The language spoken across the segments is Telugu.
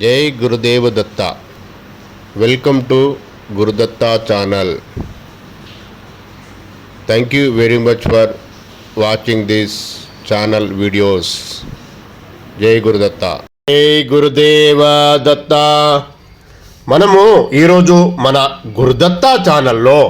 జై Gurudeva Datta welcome to Gurudatta channel thank you very much for watching this channel videos జై గురుదత్త జై గురుదేవ దత్త మనము ఈరోజు మన గురుదత్త ఛానల్లో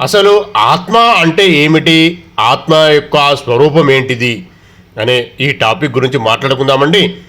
అసలు ఆత్మ అంటే ఏమిటి? ఆత్మ యొక్క స్వరూపం ఏంటిది? అనే ఈ టాపిక్ గురించి మాట్లాడుకుందామండి.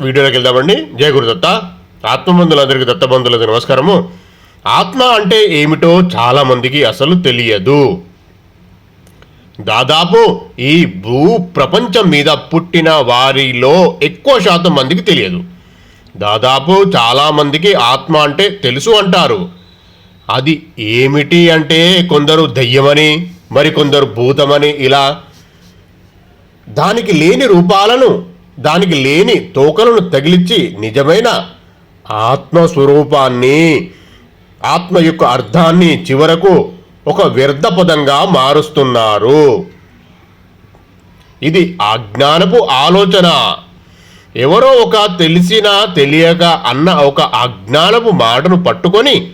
వీడియోలోకి వెళ్దామండి. జయ గురుదత్త ఆత్మబంధులందరికీ దత్తబంధులకు నమస్కారము. ఆత్మ అంటే ఏమిటో చాలామందికి అసలు తెలియదు. దాదాపు ఈ భూ ప్రపంచం మీద పుట్టిన వారిలో ఎక్కువ శాతం మందికి తెలియదు. దాదాపు చాలామందికి ఆత్మ అంటే తెలుసు అంటారు. అది ఏమిటి అంటే కొందరు దయ్యమని మరికొందరు భూతమని ఇలా దానికి లేని రూపాలను దానికి లేని తోకలను తగిలించి నిజమైన ఆత్మస్వరూపాన్ని ఆత్మ యొక్క అర్థాన్ని చివరకు ఒక వ్యర్థ పదంగా మారుస్తున్నారు. ఇది అజ్ఞానపు ఆలోచన. ఎవరో ఒక తెలిసినా తెలియక అన్న ఒక అజ్ఞానపు మాటను పట్టుకొని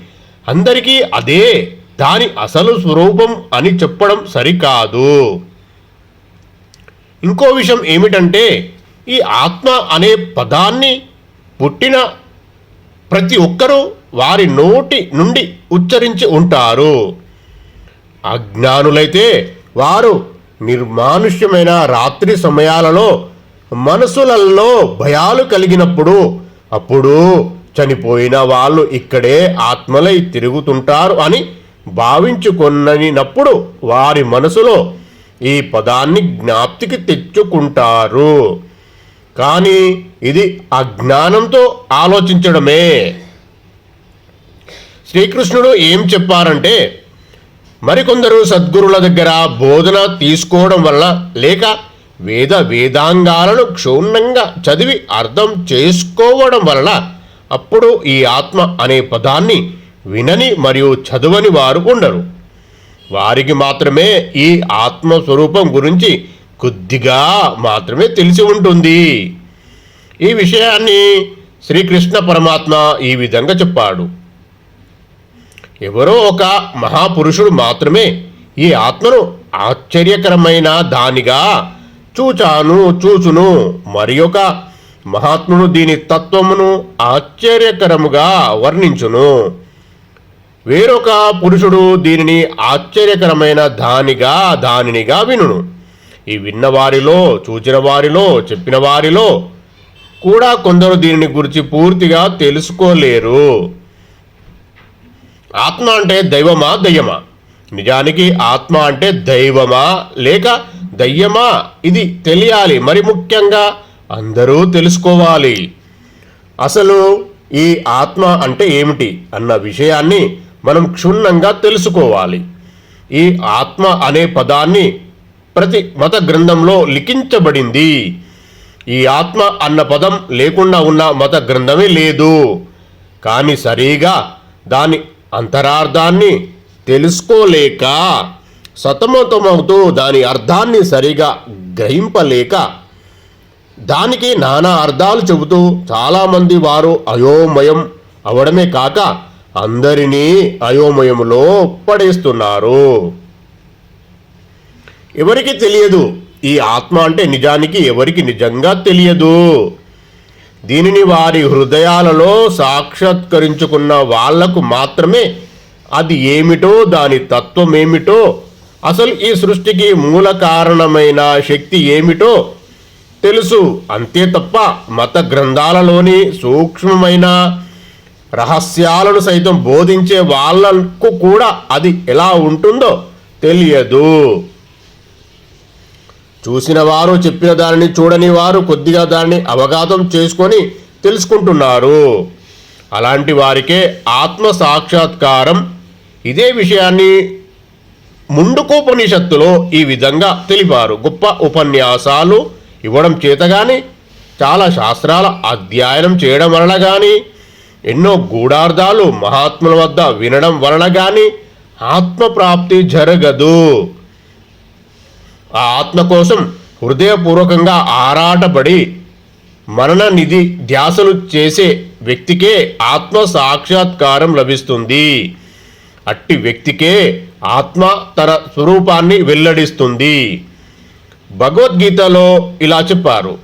అందరికీ అదే దాని అసలు స్వరూపం అని చెప్పడం సరికాదు. ఇంకో విషయం ఏమిటంటే ఈ ఆత్మ అనే పదాన్ని పుట్టిన ప్రతి ఒక్కరూ వారి నోటి నుండి ఉచ్చరించి ఉంటారు. అజ్ఞానులైతే వారు నిర్మానుష్యమైన రాత్రి సమయాలలో మనసులలో భయాలు కలిగినప్పుడు అప్పుడు చనిపోయిన వాళ్ళు ఇక్కడే ఆత్మలై తిరుగుతుంటారు అని భావించుకొననినప్పుడు వారి మనసులో ఈ పదాన్ని జ్ఞాప్తికి తెచ్చుకుంటారు. కానీ ఇది అజ్ఞానంతో ఆలోచించడమే. శ్రీకృష్ణుడు ఏం చెప్పారంటే మరికొందరు సద్గురుల దగ్గర బోధన తీసుకోవడం వల్ల లేక వేద వేదాంగాలను క్షుణ్ణంగా చదివి అర్థం చేసుకోవడం వల్ల అప్పుడు ఈ ఆత్మ అనే పదాన్ని వినని మరియు చదవని వారు ఉండరు. వారికి మాత్రమే ఈ ఆత్మస్వరూపం గురించి కొద్దిగా మాత్రమే తెలిసి ఉంటుంది. ఈ విషయాన్ని శ్రీకృష్ణ పరమాత్మ ఈ విధంగా చెప్పాడు. ఎవరో ఒక మహాపురుషుడు మాత్రమే ఈ ఆత్మను ఆశ్చర్యకరమైన దానిగా చూచాను చూచును. మరి ఒక మహాత్ముడు దీని తత్వమును ఆశ్చర్యకరముగా వర్ణించును. వేరొక పురుషుడు దీనిని ఆశ్చర్యకరమైన దానిగా దానినిగా వినును. ఈ విన్నవారిలో చూచిన వారిలో చెప్పిన వారిలో కూడా కొందరు దీనిని గురించి పూర్తిగా తెలుసుకోలేరు. ఆత్మ అంటే దైవమా దయ్యమా? నిజానికి ఆత్మ అంటే దైవమా? లేక దయ్యమా? ఇది తెలియాలి. మరి ముఖ్యంగా అందరూ తెలుసుకోవాలి. అసలు ఈ ఆత్మ అంటే ఏమిటి అన్న విషయాన్ని మనం క్షుణ్ణంగా తెలుసుకోవాలి. ఈ ఆత్మ అనే పదాన్ని ప్రతి మత గ్రంథంలో లిఖించబడింది. ఈ ఆత్మ అన్న పదం లేకుండా ఉన్న మత గ్రంథమే లేదు. కానీ సరిగా దాని అంతరార్థాన్ని తెలుసుకోలేక సతమతమవుతూ దాని అర్థాన్ని సరిగా గ్రహింపలేక దానికి నానా అర్థాలు చెబుతూ చాలామంది వారు అయోమయం అవడమే కాక అందరినీ అయోమయంలో పడేస్తున్నారు. ఎవరికి తెలియదు? ఈ ఆత్మ అంటే నిజానికి ఎవరికి నిజంగా తెలియదు? దీనిని వారి హృదయాలలో సాక్షాత్కరించుకున్న వాళ్ళకు మాత్రమే అది ఏమిటో దాని తత్వం ఏమిటో అసలు ఈ సృష్టికి మూల కారణమైన శక్తి ఏమిటో తెలుసు. అంతే తప్ప మత గ్రంథాలలోని సూక్ష్మమైన రహస్యాలను సైతం బోధించే వాళ్ళకు కూడా అది ఎలా ఉంటుందో తెలియదు. చూసిన వారు చెప్పిన దానిని చూడని వారు కొద్దిగా దాన్ని అవగాహం చేసుకొని తెలుసుకుంటున్నారు. అలాంటి వారికే ఆత్మ సాక్షాత్కారం. ఇదే విషయాన్ని ముండుకోపనిషత్తులో ఈ విధంగా తెలిపారు. గొప్ప ఉపన్యాసాలు ఇవ్వడం చేత కానీ చాలా శాస్త్రాల అధ్యయనం చేయడం వలన కానీ ఎన్నో గూఢార్థాలు మహాత్ముల వద్ద వినడం వలన కానీ ఆత్మప్రాప్తి జరగదు. ఆ ఆత్మ కోసం హృదయపూర్వకంగా ఆరాటపడి మరణ నిధి ధ్యాసలు చేసే వ్యక్తికే ఆత్మ సాక్షాత్కారం లభిస్తుంది. అట్టి వ్యక్తికే ఆత్మ తన స్వరూపాన్ని వెల్లడిస్తుంది. భగవద్గీతలో ఇలా చెప్పారు.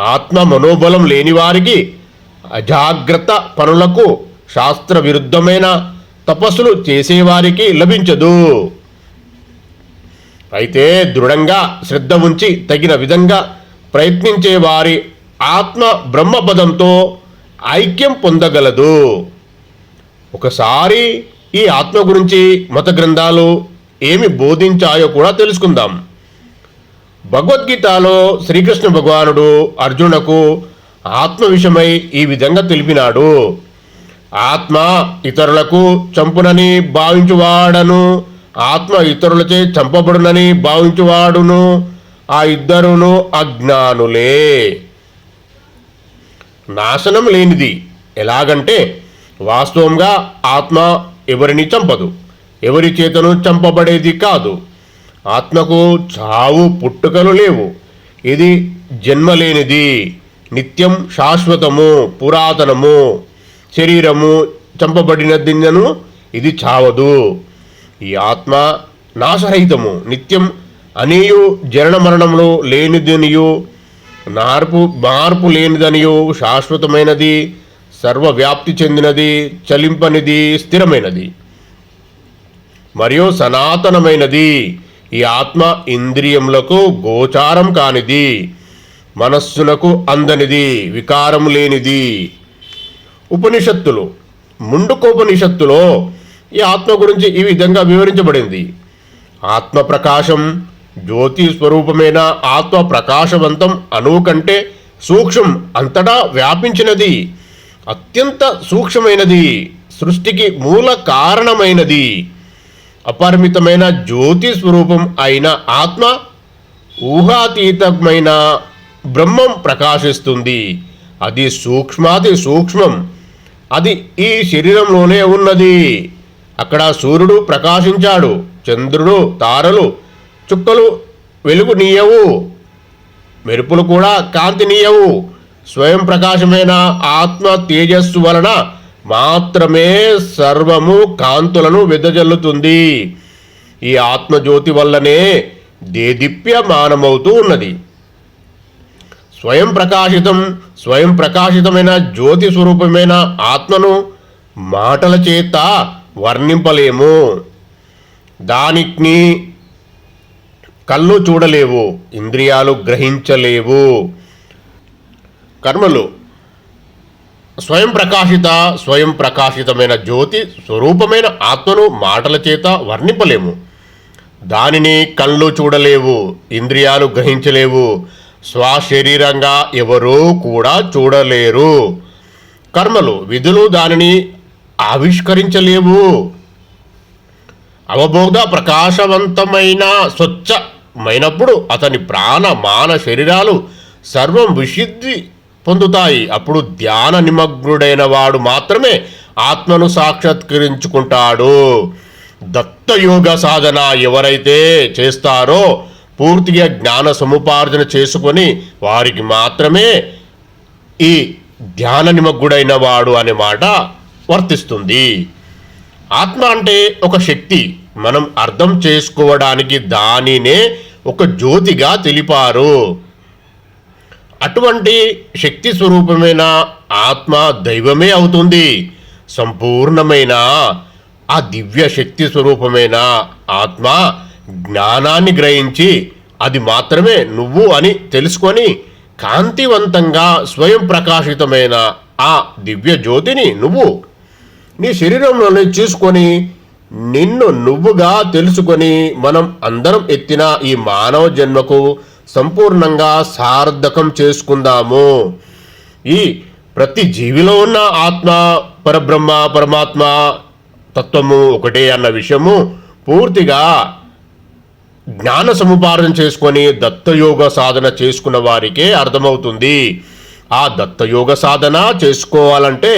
ఆత్మ మనోబలం లేని వారికి అజాగ్రత్త పనులకు శాస్త్ర విరుద్ధమైన తపస్సులు చేసేవారికి లభించదు. అయితే దృఢంగా శ్రద్ధ ఉంచి తగిన విధంగా ప్రయత్నించే వారి ఆత్మ బ్రహ్మపదంతో ఐక్యం పొందగలదు. ఒకసారి ఈ ఆత్మ గురించి మత గ్రంథాలు ఏమి బోధించాయో కూడా తెలుసుకుందాం. భగవద్గీతలో శ్రీకృష్ణ భగవానుడు అర్జునకు ఆత్మ విషయమై ఈ విధంగా తెలిపినాడు. ఆత్మ ఇతరులకు చంపునని భావించువాడను ఆత్మ ఇతరులచే చంపబడునని భావించువాడును ఆ ఇద్దరును అజ్ఞానులే. నాశనం లేనిది ఎలాగంటే వాస్తవంగా ఆత్మ ఎవరిని చంపదు ఎవరి చేతను చంపబడేది కాదు. ఆత్మకు చావు పుట్టుకలు లేవు ఇది జన్మలేనిది నిత్యం శాశ్వతము పురాతనము శరీరము చంపబడిన దిన్నను ఇది చావదు. ఈ ఆత్మ నాశరహితము. నిత్యం అనియు జనన మరణములు లేనిదనియు నార్పు మార్పు లేనిదనియు శాశ్వతమైనది సర్వవ్యాప్తి చెందినది చలింపనిది స్థిరమైనది. మరియు సనాతనమైనది. ఈ ఆత్మ ఇంద్రియములకు గోచారం కానిది మనస్సునకు అందనిది వికారం లేనిది. ఉపనిషత్తులు ముండుకోపనిషత్తులో ఈ ఆత్మ గురించి ఈ విధంగా వివరించబడింది. ఆత్మ ప్రకాశం జ్యోతి స్వరూపమైన ఆత్మ ప్రకాశవంతం అణువు కంటే సూక్ష్మం అంతటా వ్యాపించినది. అత్యంత సూక్ష్మమైనది సృష్టికి మూల కారణమైనది. అపరిమితమైన జ్యోతి స్వరూపం అయిన ఆత్మ ఊహాతీతమైన బ్రహ్మం ప్రకాశిస్తుంది. అది సూక్ష్మాతి సూక్ష్మం. అది ఈ శరీరంలోనే ఉన్నది. అక్కడ సూర్యుడు ప్రకాశించాడు చంద్రుడు తారలు చుక్కలు వెలుగు నీయవు మెరుపులు కూడా కాంతి నీయవు. స్వయం ప్రకాశమైన ఆత్మ తేజస్సు వలన మాత్రమే సర్వము కాంతులను వెదజల్లుతుంది. ఈ ఆత్మజ్యోతి వల్లనే దేదీప్యమానమవుతూ ఉన్నది. స్వయం ప్రకాశితం స్వయం ప్రకాశితమైన జ్యోతి స్వరూపమైన ఆత్మను మాటల చేత వర్ణింపలేము. దానికి కళ్ళు చూడలేవు ఇంద్రియాలు గ్రహించలేవు. కర్మలు స్వయం ప్రకాశిత స్వయం ప్రకాశితమైన జ్యోతి స్వరూపమైన ఆత్మను మాటల చేత వర్ణింపలేము. దానిని కళ్ళు చూడలేవు ఇంద్రియాలు గ్రహించలేవు స్వశరీరంగా ఎవరూ కూడా చూడలేరు. కర్మలు విధులు దానిని ఆవిష్కరించలేవు. అవబోధ ప్రకాశవంతమైన స్వచ్ఛమైనప్పుడు అతని ప్రాణ మాన శరీరాలు సర్వం విశుద్ధి పొందుతాయి. అప్పుడు ధ్యాన నిమగ్నుడైన వాడు మాత్రమే ఆత్మను సాక్షాత్కరించుకుంటాడు. దత్తయోగ సాధన ఎవరైతే చేస్తారో పూర్తిగా జ్ఞాన సముపార్జన చేసుకొని వారికి మాత్రమే ఈ ధ్యాన నిమగ్గుడైన వాడు అనే మాట వర్తిస్తుంది. ఆత్మ అంటే ఒక శక్తి. మనం అర్థం చేసుకోవడానికి దానినే ఒక జ్యోతిగా తెలిపారు. అటువంటి శక్తి స్వరూపమైన ఆత్మ దైవమే అవుతుంది. సంపూర్ణమైన ఆ దివ్య శక్తి స్వరూపమైన ఆత్మ జ్ఞానాన్ని గ్రహించి అది మాత్రమే నువ్వు అని తెలుసుకొని కాంతివంతంగా స్వయం ప్రకాశితమైన ఆ దివ్య జ్యోతిని నువ్వు నీ శరీరంలోనే చూసుకొని నిన్ను నువ్వుగా తెలుసుకొని మనం అందరం ఎత్తిన ఈ మానవ జన్మకు సంపూర్ణంగా సార్థకం చేసుకుందాము. ఈ ప్రతి జీవిలో ఉన్న ఆత్మ పరబ్రహ్మ పరమాత్మ తత్వము ఒకటే అన్న విషయము పూర్తిగా జ్ఞాన సముపార్జన చేసుకొని దత్తయోగ సాధన చేసుకున్న వారికే అర్థమవుతుంది. ఆ దత్తయోగ సాధన చేసుకోవాలంటే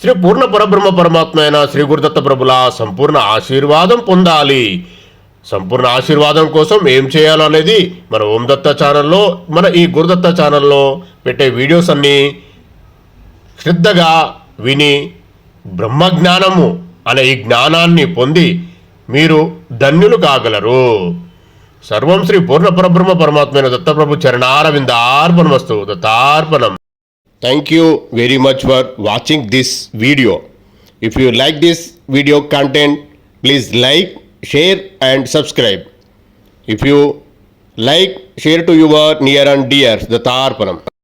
శ్రీ పూర్ణ పరబ్రహ్మ పరమాత్మ అయిన శ్రీ గురుదత్త ప్రభుల సంపూర్ణ ఆశీర్వాదం పొందాలి. సంపూర్ణ ఆశీర్వాదం కోసం ఏం చేయాలో అనేది మన ఓం దత్త ఛానల్లో మన ఈ గురుదత్త ఛానల్లో పెట్టే వీడియోస్ అన్నీ శ్రద్ధగా విని బ్రహ్మజ్ఞానము అనే ఈ జ్ఞానాన్ని పొంది మీరు ధన్యులు కాగలరు. సర్వం శ్రీ పూర్ణ పరబ్రహ్మ పరమాత్మైన Dattaprabhu చరణారవిందార్పణమస్తు దత్తార్పణం. Thank you very much for watching this video. If you like this video content, please like, share and subscribe. If you like, share to your near and dear, the Tarpanam.